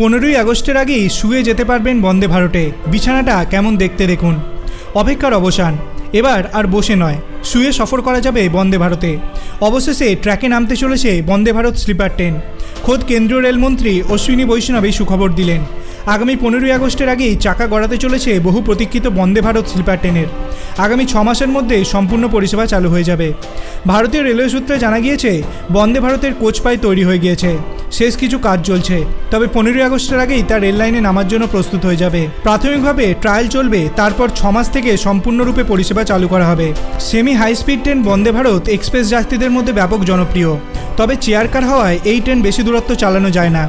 পনেরোই আগস্টের আগেই শুয়ে যেতে পারবেন বন্দে ভারতে। বিছানাটা কেমন দেখতে দেখুন। অপেক্ষার অবসান। এবার আর বসে নয়। শুয়ে সফর করা যাবে বন্দে ভারতে। অবশেষে ট্র্যাকে নামতে চলেছে বন্দে ভারত স্লিপার ট্রেন। খোদ কেন্দ্রীয় রেলমন্ত্রী অশ্বিনী বৈষ্ণব এই সুখবর দিলেন। আগামী পনেরোই আগস্টের আগেই চাকা গড়াতে চলেছে বহু প্রতীক্ষিত বন্দে ভারত স্লিপার ট্রেনের। আগামী ছ মাসের মধ্যে সম্পূর্ণ পরিষেবা চালু হয়ে যাবে। ভারতীয় রেলওয়ে সূত্রে জানা গিয়েছে, বন্দে ভারতের কোচ পাই তৈরি হয়ে গিয়েছে। শেষ কিছু কাজ চলছে। তবে পনেরোই আগস্টের আগেই তা রেল লাইনে নামার জন্য প্রস্তুত হয়ে যাবে। প্রাথমিকভাবে ট্রায়াল চলবে, তারপর ছ মাস থেকে সম্পূর্ণরূপে পরিষেবা চালু করা হবে। Semi high speed train Vande Bharat express যাত্রীদের মধ্যে ব্যাপক জনপ্রিয়। তবে চেয়ার কার হওয়ায় এই ট্রেন বেশি দূরত্ব চালানো যায় না।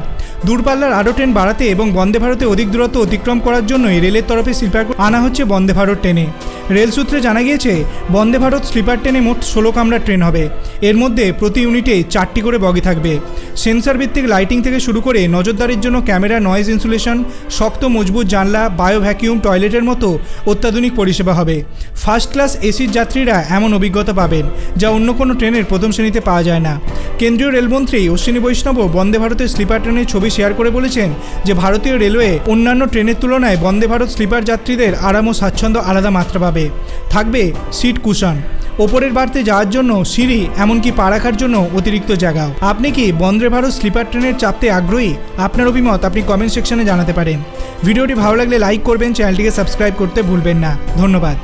দূরপাল্লার আরও ট্রেন বাড়াতে এবং বন্দে ভারতে অধিক দূরত্ব অতিক্রম করার জন্যই রেলের তরফে স্লিপার আনা হচ্ছে বন্দে ভারত ট্রেনে। রেল সূত্রে জানা গিয়েছে, বন্দে ভারত স্লিপার ট্রেনে মোট ষোলো কামরার ট্রেন হবে। এর মধ্যে প্রতি ইউনিটে চারটি করে বগি থাকবে। সেন্সর ভিত্তিক লাইটিং থেকে শুরু করে নজরদারির জন্য ক্যামেরা নয়েজ ইনসুলেশন শক্ত, মজবুত জানলা বায়ো ভ্যাকিউম টয়লেটের মতো অত্যাধুনিক পরিষেবা হবে। ফার্স্ট ক্লাস এসির যাত্রীরা এমন অভিজ্ঞতা পাবেন, যা অন্য কোনো ট্রেনের প্রথম শ্রেণীতে পাওয়া যায় না। কেন্দ্রীয় রেলমন্ত্রী অশ্বিনী বৈষ্ণবও বন্দে ভারতের স্লিপার ট্রেনের ছবি শেয়ার করে বলেছেন যে, ভারতীয় রেলওয়ে অন্যান্য ট্রেনের তুলনায় বন্দে ভারত স্লিপার যাত্রীদের আরাম ও স্বাচ্ছন্দ্য আলাদা মাত্রা পাবে। থাকবে সিট কুশন। ওপরের বাড়তে যাওয়ার জন্য সিঁড়ি, এমনকি পা রাখার জন্য অতিরিক্ত জায়গাও আপনি কি বন্দে ভারত স্লিপার ট্রেনের চাপতে আগ্রহী? আপনার অভিমত আপনি কমেন্ট সেকশনে জানাতে পারেন। ভিডিওটি ভালো লাগলে লাইক করবেন, চ্যানেলটিকে সাবস্ক্রাইব করতে ভুলবেন না। ধন্যবাদ।